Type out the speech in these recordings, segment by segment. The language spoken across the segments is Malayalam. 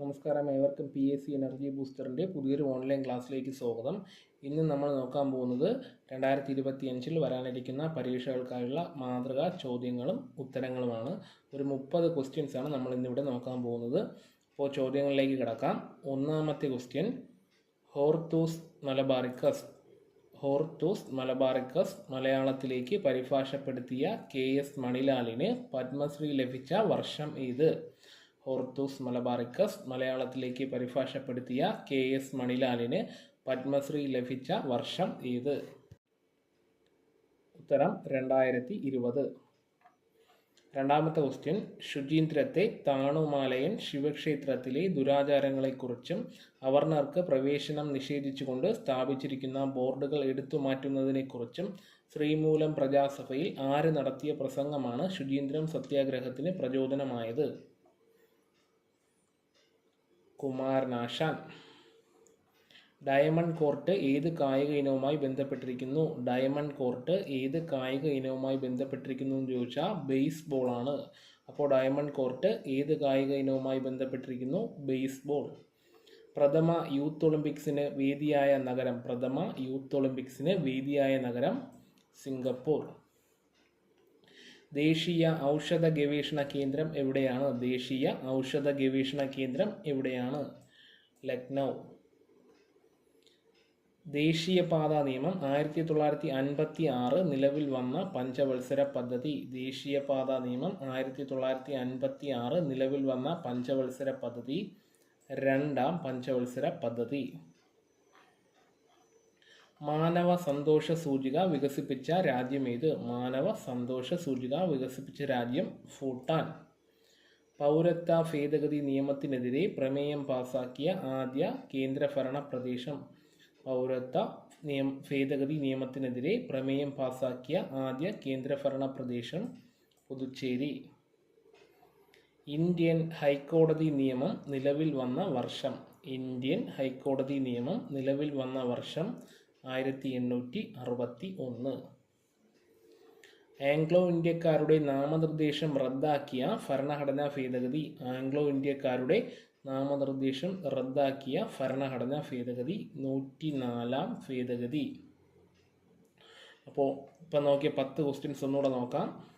നമസ്കാരം. ഏവർക്കും പി എസ് സി എനർജി ബൂസ്റ്ററിന്റെ പുതിയൊരു ഓൺലൈൻ ക്ലാസ്സിലേക്ക് സ്വാഗതം. ഇന്ന് നമ്മൾ നോക്കാൻ പോകുന്നത് രണ്ടായിരത്തി ഇരുപത്തി അഞ്ചിൽ വരാനിരിക്കുന്ന പരീക്ഷകൾക്കായുള്ള മാതൃകാ ചോദ്യങ്ങളും ഉത്തരങ്ങളുമാണ്. ഒരു മുപ്പത് ക്വസ്റ്റ്യൻസ് ആണ് നമ്മൾ ഇന്നിവിടെ നോക്കാൻ പോകുന്നത്. അപ്പോൾ ചോദ്യങ്ങളിലേക്ക് കിടക്കാം. ഒന്നാമത്തെ question Hortus Malabaricus Hortus Malabaricus മലയാളത്തിലേക്ക് പരിഭാഷപ്പെടുത്തിയ കെ എസ് മണിലാലിന് പത്മശ്രീ ലഭിച്ച വർഷം ഏത്? ഹോർത്തൂസ് മലബാറിക്കസ് മലയാളത്തിലേക്ക് പരിഭാഷപ്പെടുത്തിയ കെ എസ് മണിലാലിന് പത്മശ്രീ ലഭിച്ച വർഷം ഏത്? ഉത്തരം രണ്ടായിരത്തി ഇരുപത് രണ്ടാമത്തെ ക്വസ്റ്റ്യൻ ശുചീന്ദ്രത്തെ താണുമാലയൻ ശിവക്ഷേത്രത്തിലെ ദുരാചാരങ്ങളെക്കുറിച്ചും അവർണർക്ക് പ്രവേശനം നിഷേധിച്ചുകൊണ്ട് സ്ഥാപിച്ചിരിക്കുന്ന ബോർഡുകൾ എടുത്തു മാറ്റുന്നതിനെക്കുറിച്ചും ശ്രീമൂലം പ്രജാസഭയിൽ ആര് നടത്തിയ പ്രസംഗമാണ് ശുചീന്ദ്രം സത്യാഗ്രഹത്തിന് പ്രചോദനമായത്? കുമാരനാശാൻ. ഡയമണ്ട് കോർട്ട് ഏത് കായിക ഇനവുമായി ബന്ധപ്പെട്ടിരിക്കുന്നു? ഡയമണ്ട് കോർട്ട് ഏത് കായിക ഇനവുമായി ബന്ധപ്പെട്ടിരിക്കുന്നു എന്ന് ചോദിച്ചാൽ ബേസ്ബോൾ ആണ് അപ്പോൾ ഡയമണ്ട് കോർട്ട് ഏത് കായിക ഇനവുമായി ബന്ധപ്പെട്ടിരിക്കുന്നു? ബേസ്ബോൾ. പ്രഥമ യൂത്ത് ഒളിമ്പിക്സിന് വേദിയായ നഗരം. പ്രഥമ യൂത്ത് ഒളിമ്പിക്സിന് വേദിയായ നഗരം സിംഗപ്പൂർ. ദേശീയ ഔഷധ ഗവേഷണ കേന്ദ്രം എവിടെയാണ്? ദേശീയ ഔഷധ ഗവേഷണ കേന്ദ്രം എവിടെയാണ്? ലക്നൗ. ദേശീയപാത നിയമം ആയിരത്തി തൊള്ളായിരത്തി അൻപത്തി ആറ് നിലവിൽ വന്ന പഞ്ചവത്സര പദ്ധതി. ദേശീയപാത നിയമം ആയിരത്തി തൊള്ളായിരത്തി അൻപത്തി ആറ് നിലവിൽ വന്ന പഞ്ചവത്സര പദ്ധതി. രണ്ടാം പഞ്ചവത്സര പദ്ധതി. മാനവ സന്തോഷ സൂചിക വികസിപ്പിച്ച രാജ്യം ഏത്? മാനവ സന്തോഷ സൂചിക വികസിപ്പിച്ച രാജ്യം ഭൂട്ടാൻ. പൗരത്വ ഭേദഗതി നിയമത്തിനെതിരെ പ്രമേയം പാസാക്കിയ ആദ്യ കേന്ദ്രഭരണ പ്രദേശം. പൗരത്വ നിയമ ഭേദഗതി നിയമത്തിനെതിരെ പ്രമേയം പാസാക്കിയ ആദ്യ കേന്ദ്രഭരണ പ്രദേശം പുതുച്ചേരി. ഇന്ത്യൻ ഹൈക്കോടതി നിയമം നിലവിൽ വന്ന വർഷം. ഇന്ത്യൻ ഹൈക്കോടതി നിയമം നിലവിൽ വന്ന വർഷം ആയിരത്തി എണ്ണൂറ്റി അറുപത്തി ഒന്ന് ആംഗ്ലോ ഇന്ത്യക്കാരുടെ നാമനിർദ്ദേശം റദ്ദാക്കിയ ഭരണഘടനാ ഭേദഗതി. ആംഗ്ലോ ഇന്ത്യക്കാരുടെ നാമനിർദ്ദേശം റദ്ദാക്കിയ ഭരണഘടനാ ഭേദഗതി. നൂറ്റി നാലാം ഭേദഗതി. അപ്പോൾ ഇപ്പം നോക്കിയ പത്ത് ക്വസ്റ്റ്യൻസ് ഒന്നുകൂടെ നോക്കാം.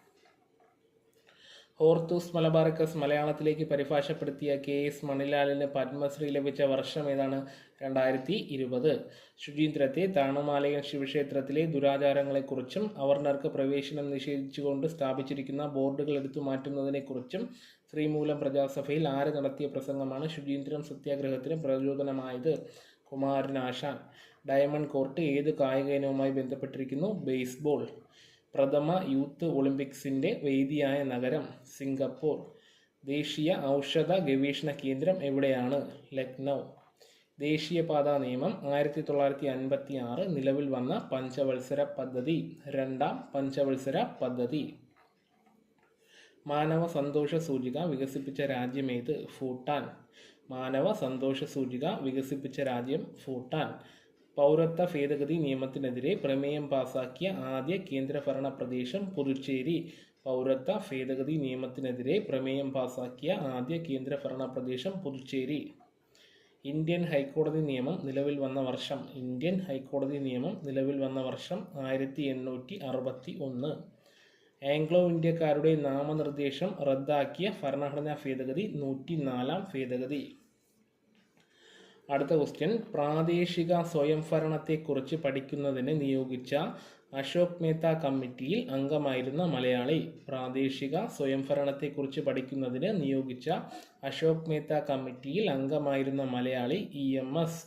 ഹോർത്തൂസ് മലബാറിക്കസ് മലയാളത്തിലേക്ക് പരിഭാഷപ്പെടുത്തിയ കെ എസ് മണിലാലിന് പത്മശ്രീ ലഭിച്ച വർഷം ഏതാണ്? രണ്ടായിരത്തി ഇരുപത്. ശുചീന്ദ്രത്തെ താണുമാലയൻ ശിവക്ഷേത്രത്തിലെ ദുരാചാരങ്ങളെക്കുറിച്ചും അവർണർക്ക് പ്രവേശനം നിഷേധിച്ചുകൊണ്ട് സ്ഥാപിച്ചിരിക്കുന്ന ബോർഡുകൾ എടുത്തു മാറ്റുന്നതിനെക്കുറിച്ചും ശ്രീമൂലം പ്രജാസഭയിൽ ആര് നടത്തിയ പ്രസംഗമാണ് ശുചീന്ദ്രം സത്യാഗ്രഹത്തിന് പ്രചോദനമായത്? കുമാരനാശാൻ. ഡയമണ്ട് കോർട്ട് ഏത് കായിക ഇനവുമായി ബന്ധപ്പെട്ടിരിക്കുന്നു? ബേസ്ബോൾ. പ്രഥമ യൂത്ത് ഒളിമ്പിക്സിന്റെ വേദിയായ നഗരം സിംഗപ്പൂർ. ദേശീയ ഔഷധ ഗവേഷണ കേന്ദ്രം എവിടെയാണ്? ലക്നൗ. ദേശീയപാതാ നിയമം ആയിരത്തി തൊള്ളായിരത്തി അൻപത്തി ആറ് നിലവിൽ വന്ന പഞ്ചവത്സര പദ്ധതി. രണ്ടാം പഞ്ചവത്സര പദ്ധതി. മാനവ സന്തോഷ സൂചിക വികസിപ്പിച്ച രാജ്യം ഏത്? ഭൂട്ടാൻ. മാനവ സന്തോഷ സൂചിക വികസിപ്പിച്ച രാജ്യം ഭൂട്ടാൻ. പൗരത്വ ഭേദഗതി നിയമത്തിനെതിരെ പ്രമേയം പാസാക്കിയ ആദ്യ കേന്ദ്രഭരണ പ്രദേശം പുതുച്ചേരി. പൗരത്വ ഭേദഗതി നിയമത്തിനെതിരെ പ്രമേയം പാസാക്കിയ ആദ്യ കേന്ദ്രഭരണ പ്രദേശം പുതുച്ചേരി. ഇന്ത്യൻ ഹൈക്കോടതി നിയമം നിലവിൽ വന്ന വർഷം. ഇന്ത്യൻ ഹൈക്കോടതി നിയമം നിലവിൽ വന്ന വർഷം ആയിരത്തി എണ്ണൂറ്റി അറുപത്തി ഒന്ന്. ആംഗ്ലോ ഇന്ത്യക്കാരുടെ നാമനിർദ്ദേശം റദ്ദാക്കിയ ഭരണഘടനാ ഭേദഗതി നൂറ്റി നാലാം ഭേദഗതി. അടുത്ത ക്വസ്റ്റ്യൻ പ്രാദേശിക സ്വയംഭരണത്തെക്കുറിച്ച് പഠിക്കുന്നതിന് നിയോഗിച്ച അശോക് മേത്ത കമ്മിറ്റിയിൽ അംഗമായിരുന്ന മലയാളി. പ്രാദേശിക സ്വയംഭരണത്തെക്കുറിച്ച് പഠിക്കുന്നതിന് നിയോഗിച്ച അശോക് മേത്ത കമ്മിറ്റിയിൽ അംഗമായിരുന്ന Malayali E M S.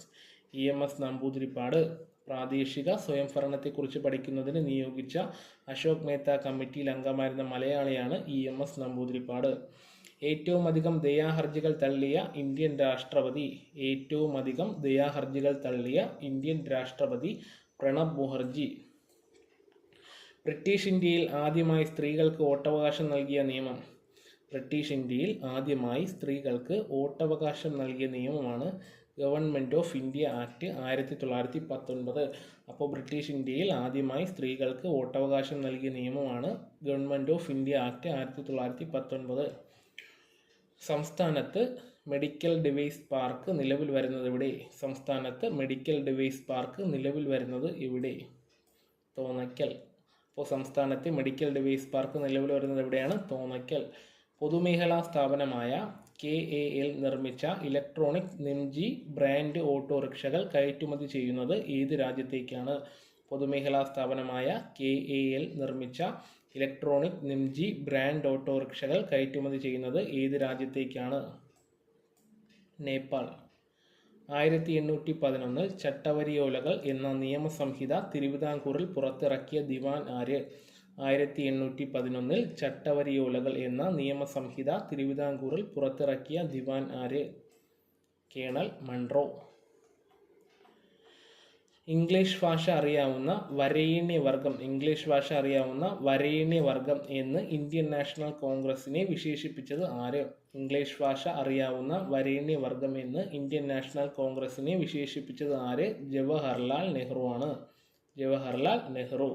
E M S Namboodiripad. പ്രാദേശിക സ്വയംഭരണത്തെക്കുറിച്ച് പഠിക്കുന്നതിന് നിയോഗിച്ച അശോക് മേത്ത കമ്മിറ്റിയിൽ അംഗമായിരുന്ന മലയാളിയാണ് ഇ എം എസ് നമ്പൂതിരിപ്പാട്. ഏറ്റവും അധികം ദയാഹർജികൾ തള്ളിയ ഇന്ത്യൻ രാഷ്ട്രപതി ഏറ്റവും അധികം ദയാഹർജികൾ തള്ളിയ ഇന്ത്യൻ രാഷ്ട്രപതി പ്രണബ് മുഖർജി. ബ്രിട്ടീഷ് ഇന്ത്യയിൽ ആദ്യമായി സ്ത്രീകൾക്ക് വോട്ടവകാശം നൽകിയ നിയമം. ബ്രിട്ടീഷ് ഇന്ത്യയിൽ ആദ്യമായി സ്ത്രീകൾക്ക് വോട്ടവകാശം നൽകിയ നിയമമാണ് ഗവൺമെന്റ് ഓഫ് ഇന്ത്യ ആക്ട് ആയിരത്തി തൊള്ളായിരത്തി പത്തൊൻപത് അപ്പോൾ ബ്രിട്ടീഷ് ഇന്ത്യയിൽ ആദ്യമായി സ്ത്രീകൾക്ക് വോട്ടവകാശം നൽകിയ നിയമമാണ് ഗവൺമെന്റ് ഓഫ് ഇന്ത്യ ആക്ട് ആയിരത്തി തൊള്ളായിരത്തി പത്തൊൻപത് സംസ്ഥാനത്ത് മെഡിക്കൽ ഡിവൈസ് പാർക്ക് നിലവിൽ വരുന്നത് ഇവിടെ സംസ്ഥാനത്ത് മെഡിക്കൽ ഡിവൈസ് പാർക്ക് നിലവിൽ വരുന്നത് ഇവിടെ തോന്നയ്ക്കൽ. അപ്പോൾ സംസ്ഥാനത്തെ മെഡിക്കൽ ഡിവൈസ് പാർക്ക് നിലവിൽ വരുന്നത് എവിടെയാണ്? തോന്നയ്ക്കൽ. പൊതുമേഖലാ സ്ഥാപനമായ കെ എ എൽ നിർമ്മിച്ച ഇലക്ട്രോണിക് നിംജി ബ്രാൻഡ് ഓട്ടോറിക്ഷകൾ കയറ്റുമതി ചെയ്യുന്നത് ഏത് രാജ്യത്തേക്കാണ്? പൊതുമേഖലാ സ്ഥാപനമായ കെ എ എൽ നിർമ്മിച്ച ഇലക്ട്രോണിക് നിംജി ബ്രാൻഡ് ഓട്ടോറിക്ഷകൾ കയറ്റുമതി ചെയ്യുന്നത് ഏത് രാജ്യത്തേക്കാണ്? നേപ്പാൾ. ആയിരത്തി എണ്ണൂറ്റി പതിനൊന്നിൽ ചട്ടവരിയോലകൾ എന്ന നിയമസംഹിത തിരുവിതാംകൂറിൽ പുറത്തിറക്കിയ ദിവാൻ ആര് ആയിരത്തി എണ്ണൂറ്റി പതിനൊന്നിൽ ചട്ടവരിയോലകൾ എന്ന നിയമസംഹിത തിരുവിതാംകൂറിൽ പുറത്തിറക്കിയ ദിവാൻ ആര് കേണൽ മൺട്രോ ഇംഗ്ലീഷ് ഭാഷ അറിയാവുന്ന വരേണ്യവർഗം ഇംഗ്ലീഷ് ഭാഷ അറിയാവുന്ന വരേണ്യവർഗം എന്ന് ഇന്ത്യൻ നാഷണൽ കോൺഗ്രസിനെ വിശേഷിപ്പിച്ചത് ആര്? ഇംഗ്ലീഷ് ഭാഷ അറിയാവുന്ന വരേണ്യവർഗം എന്ന് ഇന്ത്യൻ നാഷണൽ കോൺഗ്രസിനെ വിശേഷിപ്പിച്ചത് ആര്? ജവഹർലാൽ നെഹ്റു ആണ്. ജവഹർലാൽ നെഹ്റു.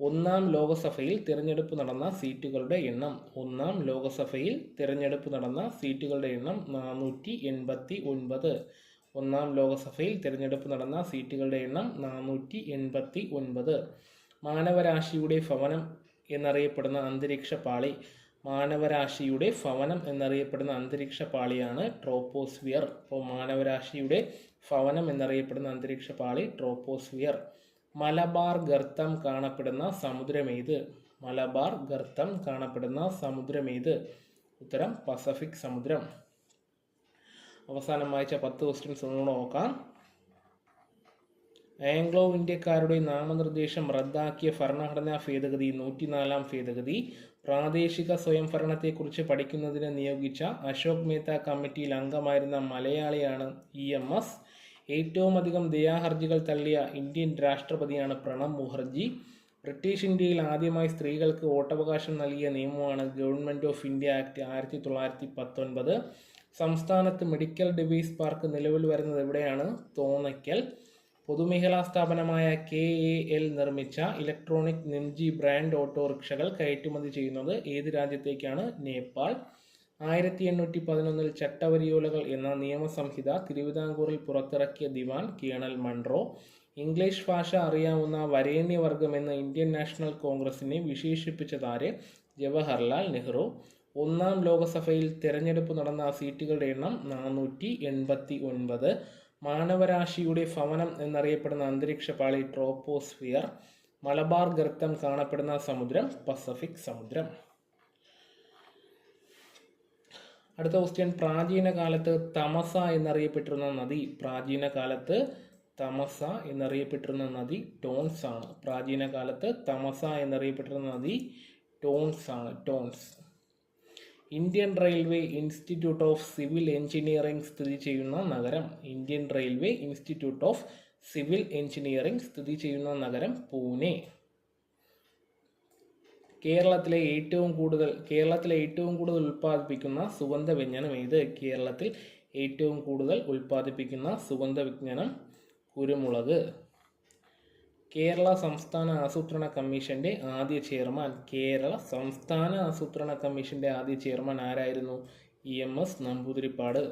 ഒന്നാം ലോകസഭയിൽ തിരഞ്ഞെടുപ്പ് നടന്ന സീറ്റുകളുടെ എണ്ണം. ഒന്നാം ലോകസഭയിൽ തിരഞ്ഞെടുപ്പ് നടന്ന സീറ്റുകളുടെ എണ്ണം നാനൂറ്റി എൺപത്തി ഒൻപത്. ഒന്നാം ലോകസഭയിൽ തിരഞ്ഞെടുപ്പ് നടന്ന സീറ്റുകളുടെ എണ്ണം നാനൂറ്റി എൺപത്തി ഒൻപത് മാനവരാശിയുടെ ഭവനം എന്നറിയപ്പെടുന്ന അന്തരീക്ഷ പാളി മാനവരാശിയുടെ ഭവനം എന്നറിയപ്പെടുന്ന അന്തരീക്ഷ പാളിയാണ് ട്രോപ്പോസ്ഫിയർ. അപ്പോൾ മാനവരാശിയുടെ ഭവനം എന്നറിയപ്പെടുന്ന അന്തരീക്ഷ പാളി ട്രോപ്പോസ്ഫിയർ. മലബാർ ഗർത്തം കാണപ്പെടുന്ന സമുദ്രമേത് മലബാർ ഗർത്തം കാണപ്പെടുന്ന സമുദ്രമേത് ഉത്തരം പസഫിക് സമുദ്രം. അവസാനം വായിച്ച പത്ത് ക്വസ്റ്റ്യൻസ് ഒന്നുകൂടെ നോക്കാം. ആംഗ്ലോ ഇന്ത്യക്കാരുടെ നാമനിർദ്ദേശം റദ്ദാക്കിയ ഭരണഘടനാ ഭേദഗതി നൂറ്റിനാലാം ഭേദഗതി. പ്രാദേശിക സ്വയംഭരണത്തെക്കുറിച്ച് പഠിക്കുന്നതിന് നിയോഗിച്ച അശോക് മേത്ത കമ്മിറ്റിയിൽ അംഗമായിരുന്ന മലയാളിയാണ് ഇ എം എസ് ഏറ്റവും അധികം ദയാഹർജികൾ തള്ളിയ ഇന്ത്യൻ രാഷ്ട്രപതിയാണ് പ്രണബ് മുഖർജി. ബ്രിട്ടീഷ് ഇന്ത്യയിൽ ആദ്യമായി സ്ത്രീകൾക്ക് വോട്ടവകാശം നൽകിയ നിയമമാണ് ഗവൺമെന്റ് ഓഫ് ഇന്ത്യ ആക്ട് ആയിരത്തി തൊള്ളായിരത്തി പത്തൊൻപത്. സംസ്ഥാനത്ത് മെഡിക്കൽ ഡിവൈസ് പാർക്ക് നിലവിൽ വരുന്നത് എവിടെയാണ്? തോന്നയ്ക്കൽ. പൊതുമേഖലാ സ്ഥാപനമായ കെ എ എൽ നിർമ്മിച്ച ഇലക്ട്രോണിക് നിംജി ബ്രാൻഡ് ഓട്ടോറിക്ഷകൾ കയറ്റുമതി ചെയ്യുന്നത് ഏത് രാജ്യത്തേക്കാണ്? നേപ്പാൾ. ആയിരത്തി എണ്ണൂറ്റി പതിനൊന്നിൽ ചട്ടവരിയോലകൾ എന്ന നിയമസംഹിത തിരുവിതാംകൂറിൽ പുറത്തിറക്കിയ ദിവാൻ കേണൽ മൺറോ. ഇംഗ്ലീഷ് ഭാഷ അറിയാവുന്ന വരേണ്യവർഗം എന്ന ഇന്ത്യൻ നാഷണൽ കോൺഗ്രസിനെ വിശേഷിപ്പിച്ചതാരെ? ജവഹർലാൽ നെഹ്റു. ഒന്നാം ലോകസഭയിൽ തിരഞ്ഞെടുപ്പ് നടന്ന സീറ്റുകളുടെ എണ്ണം നാനൂറ്റി എൺപത്തി ഒൻപത് മാനവരാശിയുടെ ഭവനം എന്നറിയപ്പെടുന്ന അന്തരീക്ഷ പാളി ട്രോപ്പോസ്ഫിയർ മലബാർ ഗർത്തം കാണപ്പെടുന്ന സമുദ്രം പസഫിക് സമുദ്രം. അടുത്ത ക്വസ്റ്റ്യൻ പ്രാചീന കാലത്ത് തമസ എന്നറിയപ്പെട്ടിരുന്ന നദി പ്രാചീന കാലത്ത് തമസ എന്നറിയപ്പെട്ടിരുന്ന നദി ടോൺസ് ആണ് പ്രാചീന കാലത്ത് തമസ എന്നറിയപ്പെട്ടിരുന്ന നദി ടോൺസ് ആണ് Tons. Indian Railway Institute of Civil Engineering സ്ഥിതി ചെയ്യുന്ന നഗരം Indian Railway Institute of Civil Engineering സ്ഥിതി ചെയ്യുന്ന നഗരം പൂനെ. കേരളത്തിലെ ഏറ്റവും കൂടുതൽ കേരളത്തിലെ ഏറ്റവും കൂടുതൽ ഉൽപ്പാദിപ്പിക്കുന്ന സുഗന്ധ വ്യഞ്ജനം ഏത്? കേരളത്തിൽ ഏറ്റവും കൂടുതൽ ഉൽപ്പാദിപ്പിക്കുന്ന സുഗന്ധ വ്യഞ്ജനം കുരുമുളക്. കേരള സംസ്ഥാന ആസൂത്രണ കമ്മീഷന്റെ ആദ്യ ചെയർമാൻ. കേരള സംസ്ഥാന ആസൂത്രണ കമ്മീഷന്റെ ആദ്യ ചെയർമാൻ ആരായിരുന്നു? E M S Namboodiripad.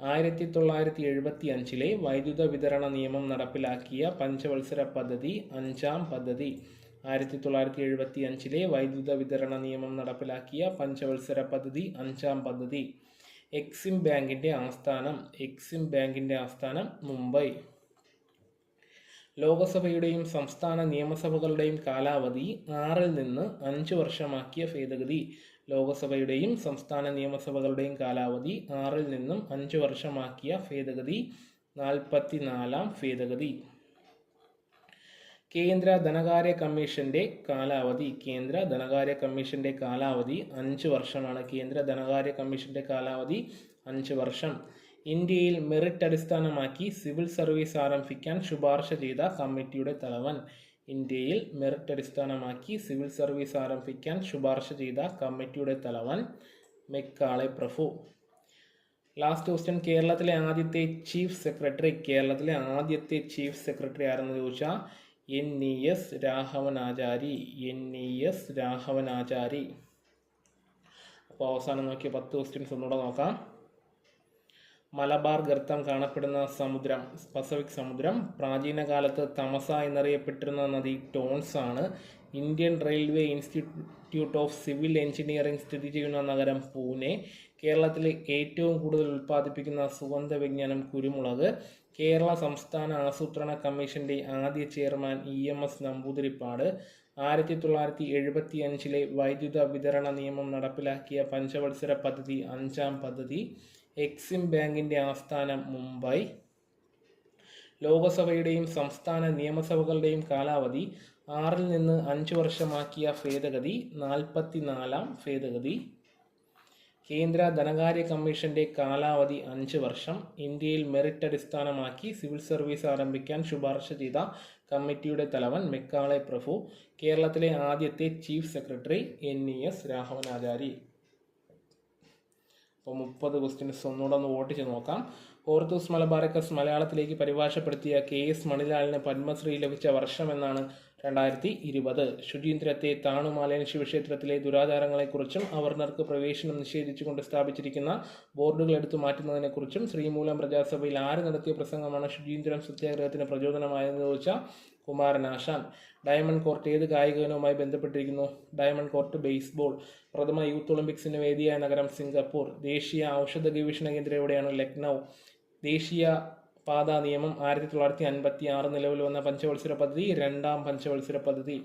ആയിരത്തി തൊള്ളായിരത്തി എഴുപത്തി അഞ്ചിലെ വൈദ്യുത വിതരണ നിയമം നടപ്പിലാക്കിയ പഞ്ചവത്സര പദ്ധതി അഞ്ചാം പദ്ധതി. ആയിരത്തി തൊള്ളായിരത്തി എഴുപത്തി അഞ്ചിലെ വൈദ്യുത വിതരണ നിയമം നടപ്പിലാക്കിയ പഞ്ചവത്സര പദ്ധതി അഞ്ചാം പദ്ധതി. എക്സിം ബാങ്കിന്റെ ആസ്ഥാനം. എക്സിം ബാങ്കിന്റെ ആസ്ഥാനം മുംബൈ. ലോകസഭയുടെയും സംസ്ഥാന നിയമസഭകളുടെയും കാലാവധി ആറിൽ നിന്ന് അഞ്ച് വർഷമാക്കിയ ഭേദഗതി. ലോകസഭയുടെയും സംസ്ഥാന നിയമസഭകളുടെയും കാലാവധി ആറിൽ നിന്നും അഞ്ച് വർഷമാക്കിയ ഭേദഗതി. നാൽപ്പത്തിനാലാം ഭേദഗതി. കേന്ദ്ര ധനകാര്യ കമ്മീഷന്റെ കാലാവധി. കേന്ദ്ര ധനകാര്യ കമ്മീഷന്റെ കാലാവധി അഞ്ച് വർഷമാണ്. കേന്ദ്ര ധനകാര്യ കമ്മീഷന്റെ കാലാവധി അഞ്ച് വർഷം. ഇന്ത്യയിൽ മെറിറ്റ് അടിസ്ഥാനമാക്കി സിവിൽ സർവീസ് ആരംഭിക്കാൻ ശുപാർശ ചെയ്ത കമ്മിറ്റിയുടെ തലവൻ. ഇന്ത്യയിൽ മെറിറ്റ് അടിസ്ഥാനമാക്കി സിവിൽ സർവീസ് ആരംഭിക്കാൻ ശുപാർശ ചെയ്ത കമ്മിറ്റിയുടെ തലവൻ മെക്കാളെ പ്രഭു. ലാസ്റ്റ് ക്വസ്റ്റ്യൻ കേരളത്തിലെ ആദ്യത്തെ ചീഫ് സെക്രട്ടറി കേരളത്തിലെ ആദ്യത്തെ ചീഫ് സെക്രട്ടറി ആരെന്ന് ചോദിച്ചാൽ N E S Raghavanachari N E S Raghavanachari അപ്പോൾ അവസാനം നോക്കിയ പത്ത് ക്വസ്റ്റ്യൻസ് ഒന്നുകൂടെ നോക്കാം. മലബാർ ഗർത്തം കാണപ്പെടുന്ന സമുദ്രം പസഫിക് സമുദ്രം പ്രാചീന കാലത്ത് തമസ എന്നറിയപ്പെട്ടിരുന്ന നദി ടോൺസ് ആണ്. Indian Railway Institute of Civil Engineering സ്ഥിതി ചെയ്യുന്ന നഗരം പൂനെ കേരളത്തിലെ ഏറ്റവും കൂടുതൽ ഉൽപ്പാദിപ്പിക്കുന്ന സുഗന്ധ വിജ്ഞാനം കുരുമുളക്. കേരള സംസ്ഥാന ആസൂത്രണ കമ്മീഷന്റെ ആദ്യ chairman E M S Namboodiripad. ആയിരത്തി തൊള്ളായിരത്തി എഴുപത്തി അഞ്ചിലെ വൈദ്യുത വിതരണ നിയമം നടപ്പിലാക്കിയ പഞ്ചവത്സര പദ്ധതി അഞ്ചാം പദ്ധതി. എക്സിം ബാങ്കിന്റെ ആസ്ഥാനം മുംബൈ. ലോകസഭയുടെയും സംസ്ഥാന നിയമസഭകളുടെയും കാലാവധി ആറിൽ നിന്ന് അഞ്ച് വർഷമാക്കിയ ഭേദഗതി നാൽപ്പത്തിനാലാം ഭേദഗതി. കേന്ദ്ര ധനകാര്യ കമ്മീഷന്റെ കാലാവധി അഞ്ച് വർഷം. ഇന്ത്യയിൽ മെറിറ്റ് അടിസ്ഥാനമാക്കി സിവിൽ സർവീസ് ആരംഭിക്കാൻ ശുപാർശ ചെയ്ത കമ്മിറ്റിയുടെ തലവൻ മെക്കാളെ പ്രഭു. കേരളത്തിലെ ആദ്യത്തെ chief secretary N E S Raghavanachari അപ്പോൾ മുപ്പത് ക്വസ്റ്റ്യൻസ് ഒന്നുകൂടെ ഒന്ന് വോട്ട് ചെയ്ത് നോക്കാം. ഓർത്തൂസ് മലബാറിക്കസ് മലയാളത്തിലേക്ക് പരിഭാഷപ്പെടുത്തിയ കെ എസ് മണിലാലിന് പത്മശ്രീ ലഭിച്ച വർഷം എന്നാണ് രണ്ടായിരത്തി ഇരുപത്. ശുചീന്ദ്രത്തെ താണുമാലയൻ ശിവക്ഷേത്രത്തിലെ ദുരാചാരങ്ങളെക്കുറിച്ചും അവർണർക്ക് പ്രവേശനം നിഷേധിച്ചുകൊണ്ട് സ്ഥാപിച്ചിരിക്കുന്ന ബോർഡുകൾ എടുത്തു മാറ്റുന്നതിനെക്കുറിച്ചും ശ്രീമൂലം പ്രജാസഭയിൽ ആര് നടത്തിയ പ്രസംഗമാണ് ശുചീന്ദ്രം സത്യാഗ്രഹത്തിന് പ്രചോദനമായെന്ന് ചോദിച്ചാൽ കുമാരനാശാൻ ഡയമണ്ട് കോർട്ട് ഏത് കായിക ഇനവുമായി ബന്ധപ്പെട്ടിരിക്കുന്നു? Diamond court baseball. പ്രഥമ യൂത്ത് ഒളിമ്പിക്സിന് വേദിയായ നഗരം സിംഗപ്പൂർ. ദേശീയ ഔഷധ ഗവേഷണ കേന്ദ്രം എവിടെയാണ്? ലക്നൗ. ദേശീയ പാതാ നിയമം ആയിരത്തി തൊള്ളായിരത്തി അൻപത്തി ആറ് നിലവിൽ വന്ന പഞ്ചവത്സര പദ്ധതി രണ്ടാം പഞ്ചവത്സര പദ്ധതി.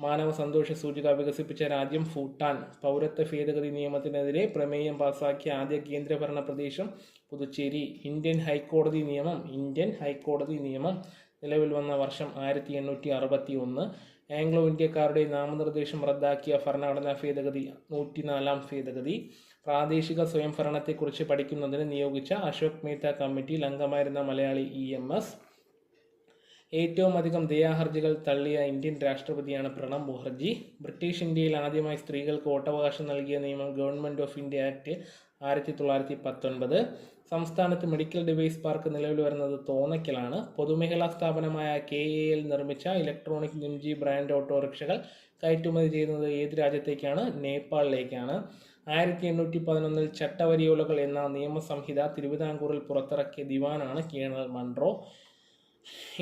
മാനവ സന്തോഷ സൂചിക വികസിപ്പിച്ച രാജ്യം ഭൂട്ടാൻ. പൗരത്വ ഭേദഗതി നിയമത്തിനെതിരെ പ്രമേയം പാസാക്കിയ ആദ്യ കേന്ദ്രഭരണ പ്രദേശം പുതുച്ചേരി. ഇന്ത്യൻ ഹൈക്കോടതി നിയമം ഇന്ത്യൻ ഹൈക്കോടതി നിയമം. നിലവിൽ വന്ന വർഷം ആയിരത്തി എണ്ണൂറ്റി അറുപത്തി ഒന്ന് ആംഗ്ലോ ഇന്ത്യക്കാരുടെ നാമനിർദ്ദേശം റദ്ദാക്കിയ ഭരണഘടനാ ഭേദഗതി നൂറ്റിനാലാം ഭേദഗതി. പ്രാദേശിക സ്വയംഭരണത്തെക്കുറിച്ച് പഠിക്കുന്നതിന് നിയോഗിച്ച അശോക് മേത്ത കമ്മിറ്റിയിൽ അംഗമായിരുന്ന മലയാളി ഇ എം എസ്. ഏറ്റവും അധികം ദയാഹർജികൾ തള്ളിയ ഇന്ത്യൻ രാഷ്ട്രപതിയാണ് പ്രണബ് മുഖർജി. ബ്രിട്ടീഷ് ഇന്ത്യയിൽ ആദ്യമായി സ്ത്രീകൾക്ക് വോട്ടവകാശം നൽകിയ നിയമം ഗവൺമെന്റ് ഓഫ് ഇന്ത്യ ആക്ട് ആയിരത്തി തൊള്ളായിരത്തി പത്തൊൻപത് സംസ്ഥാനത്ത് മെഡിക്കൽ ഡിവൈസ് പാർക്ക് നിലവിൽ വരുന്നത് തോന്നയ്ക്കലാണ്. പൊതുമേഖലാ സ്ഥാപനമായ കെ എ എൽ നിർമ്മിച്ച ഇലക്ട്രോണിക് നിംജി ബ്രാൻഡ് ഓട്ടോറിക്ഷകൾ കയറ്റുമതി ചെയ്യുന്നത് ഏത് രാജ്യത്തേക്കാണ്? നേപ്പാളിലേക്കാണ്. ആയിരത്തി എണ്ണൂറ്റി പതിനൊന്നിൽ ചട്ടവരിയോലകൾ എന്ന നിയമസംഹിത തിരുവിതാംകൂറിൽ പുറത്തിറക്കിയ ദിവാനാണ് കേണൽ മൺട്രോ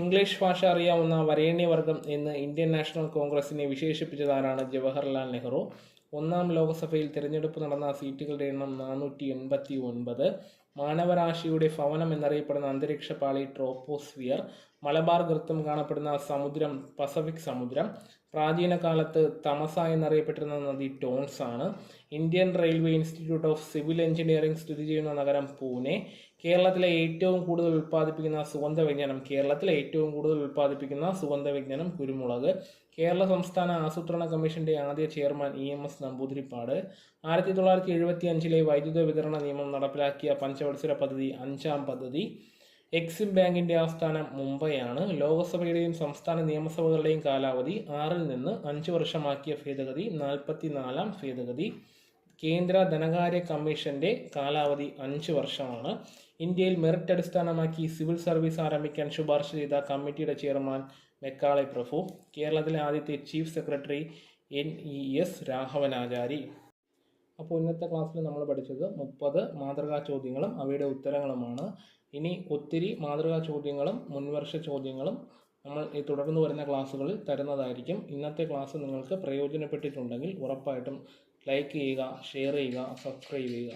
ഇംഗ്ലീഷ് ഭാഷ അറിയാവുന്ന വരേണ്യവർഗം എന്ന് ഇന്ത്യൻ നാഷണൽ കോൺഗ്രസിനെ വിശേഷിപ്പിച്ചതാരാണ് ജവഹർലാൽ നെഹ്റു? ഒന്നാം ലോക്സഭയിൽ തിരഞ്ഞെടുപ്പ് നടന്ന സീറ്റുകളുടെ എണ്ണം നാനൂറ്റി എൺപത്തി ഒൻപത് മാനവരാശിയുടെ ഭവനം എന്നറിയപ്പെടുന്ന അന്തരീക്ഷ പാളി ട്രോപ്പോസ്ഫിയർ മലബാർ ഗർത്തം കാണപ്പെടുന്ന സമുദ്രം പസഫിക് സമുദ്രം പ്രാചീന കാലത്ത് തമസ എന്നറിയപ്പെട്ടിരുന്ന നദി ടോൺസ് ആണ്. Indian Railway Institute of Civil Engineering സ്ഥിതി ചെയ്യുന്ന നഗരം പൂനെ. കേരളത്തിലെ ഏറ്റവും കൂടുതൽ ഉൽപ്പാദിപ്പിക്കുന്ന സുഗന്ധ വിജ്ഞാനം കേരളത്തിലെ ഏറ്റവും കൂടുതൽ ഉൽപ്പാദിപ്പിക്കുന്ന സുഗന്ധ വിജ്ഞാനം കുരുമുളക്. കേരള സംസ്ഥാന ആസൂത്രണ കമ്മീഷന്റെ ആദ്യ chairman E M S Namboodiripad. ആയിരത്തി തൊള്ളായിരത്തി എഴുപത്തി അഞ്ചിലെ വൈദ്യുത വിതരണ നിയമം നടപ്പിലാക്കിയ പഞ്ചവത്സര പദ്ധതി അഞ്ചാം പദ്ധതി. എക്സിം ബാങ്കിന്റെ ആസ്ഥാനം മുംബൈയാണ്. ലോകസഭയുടെയും സംസ്ഥാന നിയമസഭകളുടെയും കാലാവധി ആറിൽ നിന്ന് അഞ്ച് വർഷമാക്കിയ ഭേദഗതി നാൽപ്പത്തിനാലാം ഭേദഗതി. കേന്ദ്ര ധനകാര്യ കമ്മീഷന്റെ കാലാവധി അഞ്ച് വർഷമാണ്. ഇന്ത്യയിൽ മെറിറ്റ് അടിസ്ഥാനമാക്കി സിവിൽ സർവീസ് ആരംഭിക്കാൻ ശുപാർശ ചെയ്ത കമ്മിറ്റിയുടെ ചെയർമാൻ മെക്കാളെ പ്രഭു. കേരളത്തിലെ ആദ്യത്തെ chief secretary N E S Raghavanachari. അപ്പോൾ ഇന്നത്തെ ക്ലാസ്സിൽ നമ്മൾ പഠിച്ചത് മുപ്പത് മാതൃകാ ചോദ്യങ്ങളും അവയുടെ ഉത്തരങ്ങളുമാണ്. ഇനി ഒത്തിരി മാതൃകാ ചോദ്യങ്ങളും മുൻവർഷ ചോദ്യങ്ങളും നമ്മൾ ഈ തുടർന്ന് വരുന്ന ക്ലാസ്സുകളിൽ തരുന്നതായിരിക്കും. ഇന്നത്തെ ക്ലാസ് നിങ്ങൾക്ക് പ്രയോജനപ്പെട്ടിട്ടുണ്ടെങ്കിൽ ഉറപ്പായിട്ടും ലൈക്ക് ചെയ്യുക ഷെയർ ചെയ്യുക സബ്സ്ക്രൈബ് ചെയ്യുക.